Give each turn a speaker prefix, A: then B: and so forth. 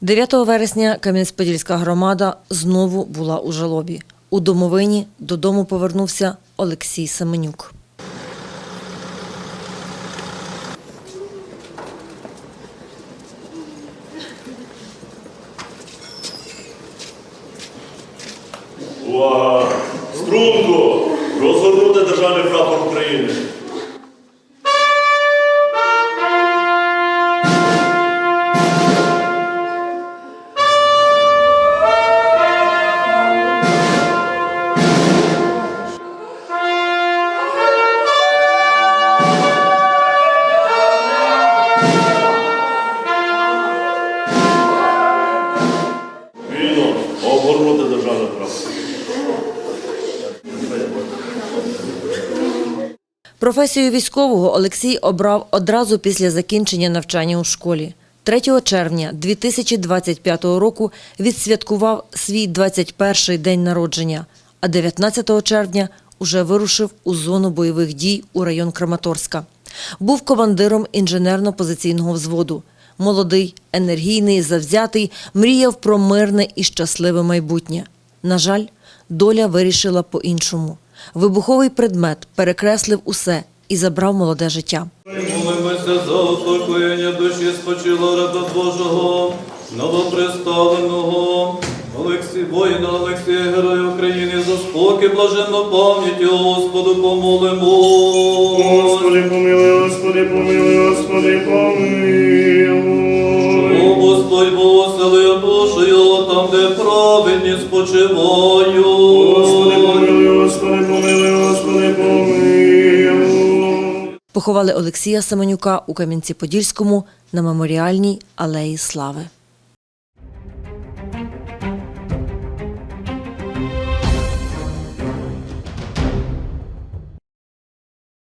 A: 9 вересня Кам'янець-Подільська громада знову була у жалобі. У домовині додому повернувся Олексій Семенюк.
B: Увага! Струнку! Розгорнути державний прапор України.
A: Професію військового Олексій обрав одразу після закінчення навчання у школі. 3 червня 2025 року відсвяткував свій 21-й день народження, а 19 червня уже вирушив у зону бойових дій у район Краматорська. Був командиром інженерно-позиційного взводу. Молодий, енергійний, завзятий, мріяв про мирне і щасливе майбутнє. На жаль, доля вирішила по-іншому. Вибуховий предмет перекреслив усе і забрав молоде життя.
C: Молимося за успокоєння душі спочила раба Божого, новоприставленого Олексій, воїна Олексія, Героя України, за спокій блаженну пам'яті, Господу помолимо.
B: Господи, помилуй, Господи, помилуй, Господи, помилуй.
C: О, Господь душу його там, де праведні спочивають.
B: Господи, помилуй, Господи, помилуй, Господи, помилуй.
A: Поховали Олексія Семенюка у Кам'янці-Подільському на меморіальній алеї Слави.